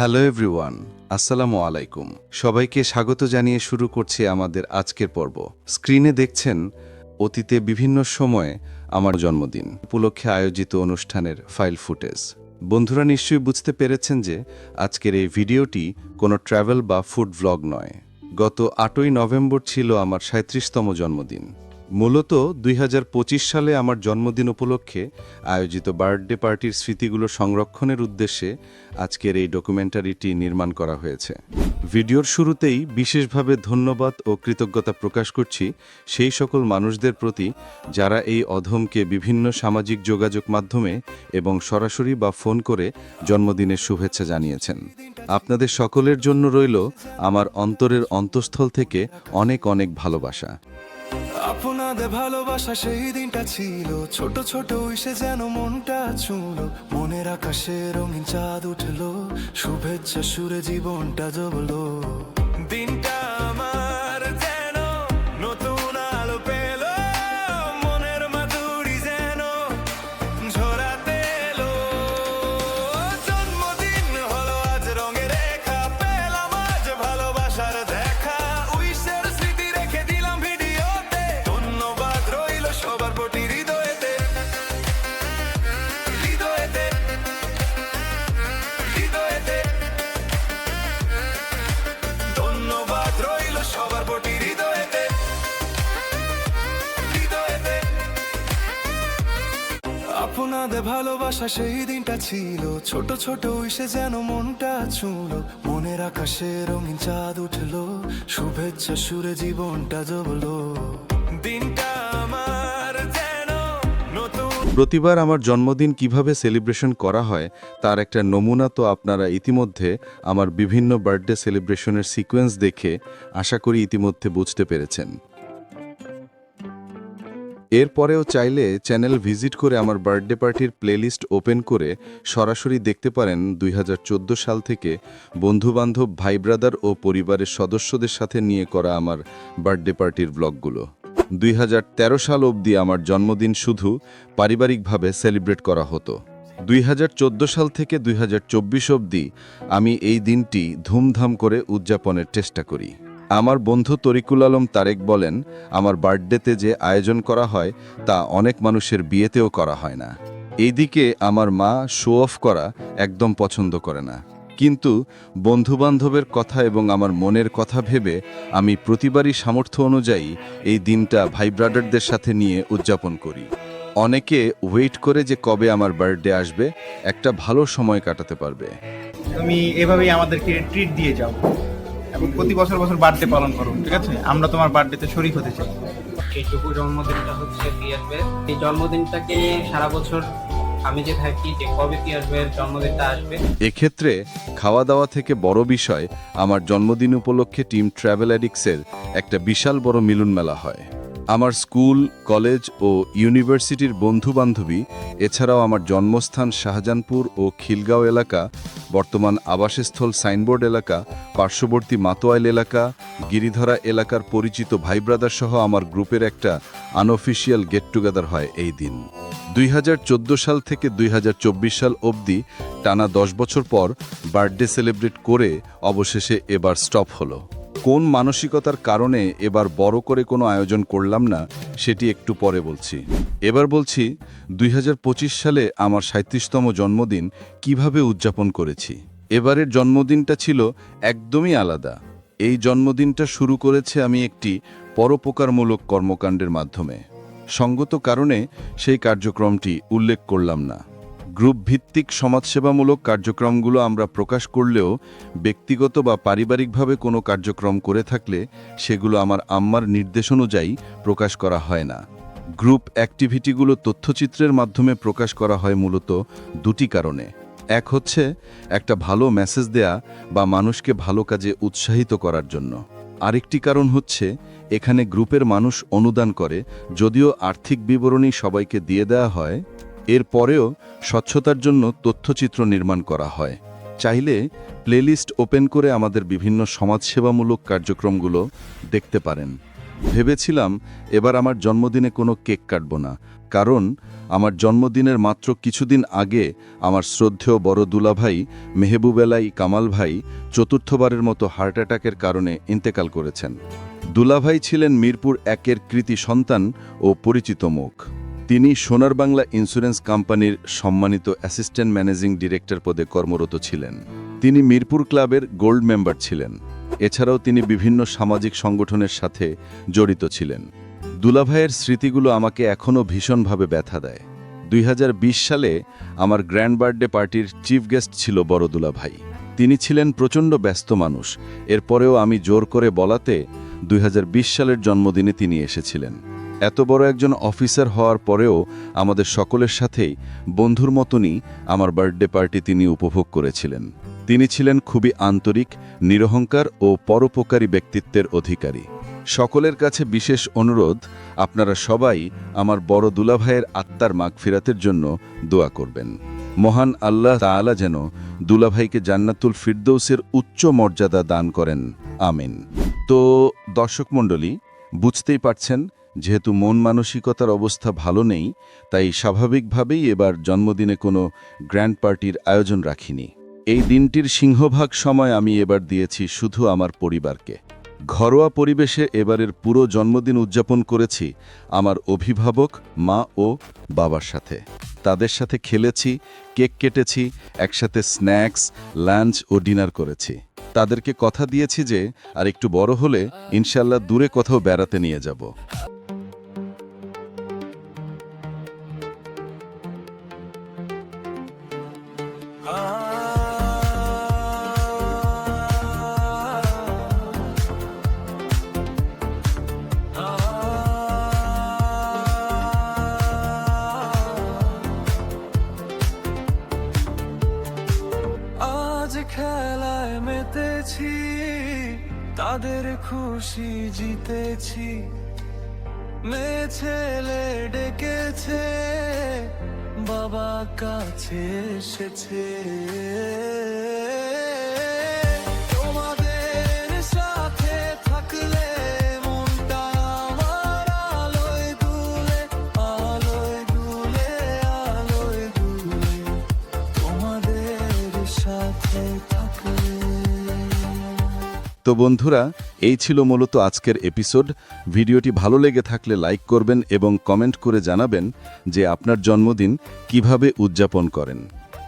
hello everyone, আসসালামু আলাইকুম। সবাইকে স্বাগত জানিয়ে শুরু করছি আমাদের আজকের পর্ব। স্ক্রিনে দেখছেন অতীতে বিভিন্ন সময়ে আমার জন্মদিন, উপলক্ষে আয়োজিত অনুষ্ঠানের ফাইল ফুটেজ। বন্ধুরা নিশ্চয়ই বুঝতে পেরেছেন যে আজকের এই ভিডিওটি কোনো ট্রাভেল বা ফুড ভ্লগ নয়। গত আটই নভেম্বর ছিল আমার সাঁত্রিশতম জন্মদিন। মূলত দুই হাজার পঁচিশ সালে আমার জন্মদিন উপলক্ষে আয়োজিত বার্থডে পার্টির স্মৃতিগুলো সংরক্ষণের উদ্দেশ্যে আজকের এই ডকুমেন্টারিটি নির্মাণ করা হয়েছে। ভিডিওর শুরুতেই বিশেষভাবে ধন্যবাদ ও কৃতজ্ঞতা প্রকাশ করছি সেই সকল মানুষদের প্রতি যারা এই অধমকে বিভিন্ন সামাজিক যোগাযোগ মাধ্যমে এবং সরাসরি বা ফোন করে জন্মদিনের শুভেচ্ছা জানিয়েছেন। আপনাদের সকলের জন্য রইল আমার অন্তরের অন্তঃস্থল থেকে অনেক অনেক ভালোবাসা। আপনাদের ভালোবাসা সেই দিনটা ছিল। ছোট ছোট সে যেন মনটা ছুঁলো। মনের আকাশে রঙিন চাঁদ উঠল। শুভেচ্ছা সুরে জীবনটা জবলো দিনটা আপনাদের ভালোবাসা সেই দিনটা ছিল। ছোট ছোট উইসে যেন মনটা ছুঁলো। মনের আকাশে রঙিন চাঁদ উঠল। শুভেচ্ছা সুরে জীবনটা জগলো দিনটা আমার প্রতিবার আমার জন্মদিন কীভাবে সেলিব্রেশন করা হয়, তার একটা নমুনা তো আপনারা ইতিমধ্যে আমার বিভিন্ন বার্থডে সেলিব্রেশনের সিকোয়েন্স দেখে আশা করি ইতিমধ্যে বুঝতে পেরেছেন। এরপরেও চাইলে চ্যানেল ভিজিট করে আমার বার্থডে পার্টির প্লেলিস্ট ওপেন করে সরাসরি দেখতে পারেন দুই হাজার চোদ্দ সাল থেকে বন্ধুবান্ধব, ভাই ব্রাদার ও পরিবারের সদস্যদের সাথে নিয়ে করা আমার বার্থডে পার্টির ব্লগগুলো। দুই হাজার তেরো সাল অবধি আমার জন্মদিন শুধু পারিবারিকভাবে সেলিব্রেট করা হতো। দুই হাজার চোদ্দ সাল থেকে দুই হাজার চব্বিশ অবধি আমি এই দিনটি ধুমধাম করে উদযাপনের চেষ্টা করি। আমার বন্ধু তরিকুল আলম তারেক বলেন, আমার বার্থডেতে যে আয়োজন করা হয়, তা অনেক মানুষের বিয়েতেও করা হয় না। এইদিকে আমার মা শো অফ করা একদম পছন্দ করে না। কিন্তু বন্ধুবান্ধবের কথা এবং আমার মনের কথা ভেবে আমি প্রতিবারই সামর্থ্য অনুযায়ী এই দিনটা ভাই ব্রাদারদের সাথে নিয়ে উদযাপন করি। অনেকে ওয়েট করে যে কবে আমার বার্থডে আসবে, একটা ভালো সময় কাটাতে পারবে। তুমি এভাবেই আমাদেরকে ট্রিট দিয়ে যাও। এবং প্রতি বছর বছর বার্থডে পালন করো ঠিক আছে? আমরা তোমার বার্থডেতে শরিক হতে চাই। এইটুকু জন্মদিনটা হচ্ছে এই জন্মদিনটাকে নিয়ে সারা বছর আমি যে থাকি যে কবে তিয়াসবের জন্মদিনটা আসবে। এক্ষেত্রে খাওয়া দাওয়া থেকে বড় বিষয় আমার জন্মদিন উপলক্ষে টিম ট্রাভেল অ্যাডিক্সের একটা বিশাল বড় মিলন মেলা হয়। আমার স্কুল, কলেজ ও ইউনিভার্সিটির বন্ধু বান্ধবী এছাড়াও আমার জন্মস্থান শাহজাহানপুর ও খিলগাঁও এলাকা, বর্তমান আবাসস্থল সাইনবোর্ড এলাকা, পার্শ্ববর্তী মাতোয়াইল এলাকা, গিরিধরা এলাকার পরিচিত ভাই ব্রাদার সহ আমার গ্রুপের একটা আনঅফিসিয়াল গেট টুগেদার হয় এই দিন। দুই হাজার চোদ্দ সাল থেকে দুই হাজার চব্বিশ সাল অবধি টানা দশ বছর পর বার্থডে সেলিব্রেট করে অবশেষে এবার স্টপ হলো। কোন মানসিকতার কারণে এবার বড় করে কোনো আয়োজন করলাম না, সেটি একটু পরে বলছি। এবার বলছি, দুই হাজার পঁচিশ সালে আমার সাঁত্রিশতম জন্মদিন কীভাবে উদযাপন করেছি। এবারের জন্মদিনটা ছিল একদমই আলাদা। এই জন্মদিনটা শুরু করেছে আমি একটি পরোপকারমূলক কর্মকাণ্ডের মাধ্যমে। সঙ্গত কারণে সেই কার্যক্রমটি উল্লেখ করলাম না। গ্রুপ ভিত্তিক সমাজসেবামূলক কার্যক্রমগুলো আমরা প্রকাশ করলেও ব্যক্তিগত বা পারিবারিকভাবে কোনো কার্যক্রম করে থাকলে সেগুলো আমার আম্মার নির্দেশ অনুযায়ী প্রকাশ করা হয় না। গ্রুপ অ্যাক্টিভিটিগুলো তথ্যচিত্রের মাধ্যমে প্রকাশ করা হয় মূলত দুটি কারণে। এক হচ্ছে একটা ভালো মেসেজ দেয়া বা মানুষকে ভালো কাজে উৎসাহিত করার জন্য। আরেকটি কারণ হচ্ছে এখানে গ্রুপের মানুষ অনুদান করে, যদিও আর্থিক বিবরণী সবাইকে দিয়ে দেওয়া হয়। এর পরেও স্বচ্ছতার জন্য তথ্যচিত্র নির্মাণ করা হয়। চাইলে প্লেলিস্ট ওপেন করে আমাদের বিভিন্ন সমাজসেবামূলক কার্যক্রমগুলো দেখতে পারেন। ভেবেছিলাম এবার আমার জন্মদিনে কোনো কেক কাটব না, কারণ আমার জন্মদিনের মাত্র কিছুদিন আগে আমার শ্রদ্ধেয় বড় দুলাভাই, মেহবুবেলাই কামাল ভাই চতুর্থবারের মতো হার্ট অ্যাটাকের কারণে ইন্তেকাল করেছেন। দুলাভাই ছিলেন মিরপুর একের কৃতি সন্তান ও পরিচিত মুখ। তিনি সোনার বাংলা ইন্স্যুরেন্স কোম্পানির সম্মানিত অ্যাসিস্ট্যান্ট ম্যানেজিং ডিরেক্টর পদে কর্মরত ছিলেন। তিনি মিরপুর ক্লাবের গোল্ড মেম্বার ছিলেন। এছাড়াও তিনি বিভিন্ন সামাজিক সংগঠনের সাথে জড়িত ছিলেন। দুলাভাইয়ের স্মৃতিগুলো আমাকে এখনও ভীষণভাবে ব্যথা দেয়। দুই হাজার বিশ সালে আমার গ্র্যান্ড বার্থডে পার্টির চিফ গেস্ট ছিল বড় দুলাভাই। তিনি ছিলেন প্রচণ্ড ব্যস্ত মানুষ। এরপরেও আমি জোর করে বলাতে দুই হাজার বিশ সালের জন্মদিনে তিনি এসেছিলেন। এত বড় একজন অফিসার হওয়ার পরেও আমাদের সকলের সাথেই বন্ধুর মতনই আমার বার্থডে পার্টি তিনি উপভোগ করেছিলেন। তিনি ছিলেন খুবই আন্তরিক, নিরহংকার ও পরোপকারী ব্যক্তিত্বের অধিকারী। সকলের কাছে বিশেষ অনুরোধ, আপনারা সবাই আমার বড় দুলাভাইয়ের আত্মার মাগফিরাতের জন্য দোয়া করবেন। মহান আল্লাহ তাআলা যেন দুলাভাইকে জান্নাতুল ফিরদৌসের উচ্চ মর্যাদা দান করেন। আমিন। তো দর্শক মণ্ডলী, বুঝতেই পারছেন যেহেতু মন মানসিকতার অবস্থা ভালো নেই, তাই স্বাভাবিকভাবেই এবার জন্মদিনে কোনো গ্র্যান্ড পার্টির আয়োজন রাখিনি। এই দিনটির সিংহভাগ সময় আমি এবার দিয়েছি শুধু আমার পরিবারকে। ঘরোয়া পরিবেশে এবারের পুরো জন্মদিন উদযাপন করেছি আমার অভিভাবক, মা ও বাবার সাথে। তাদের সাথে খেলেছি, কেক কেটেছি, একসাথে স্ন্যাক্স, লাঞ্চ ও ডিনার করেছি। তাদেরকে কথা দিয়েছি যে আর একটু বড় হলে ইনশাল্লাহ দূরে কোথাও বেড়াতে নিয়ে যাব। আজ খেলায় মেতেছি তাদের খুশি জিতেছি। মেয়ে ছেলে ডেকেছে বাবা কাছে এসেছে। তো বন্ধুরা, এই ছিল মূলত আজকের এপিসোড ভিডিওটি ভালো লেগে থাকলে লাইক করবেন এবং কমেন্ট করে জানাবেন যে আপনার জন্মদিন কীভাবে উদযাপন করেন।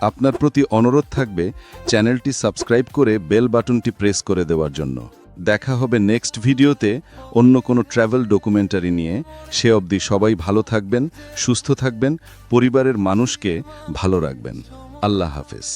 আপনার প্রতি অনুরোধ থাকবে চ্যানেলটি সাবস্ক্রাইব করে বেল বাটনটি প্রেস করে দেওয়ার জন্য। দেখা হবে নেক্সট ভিডিওতে অন্য কোনো ট্র্যাভেল ডকুমেন্টারি নিয়ে। সে অবধি সবাই ভালো থাকবেন, সুস্থ থাকবেন, পরিবারের মানুষকে ভালো রাখবেন। আল্লাহ হাফেজ।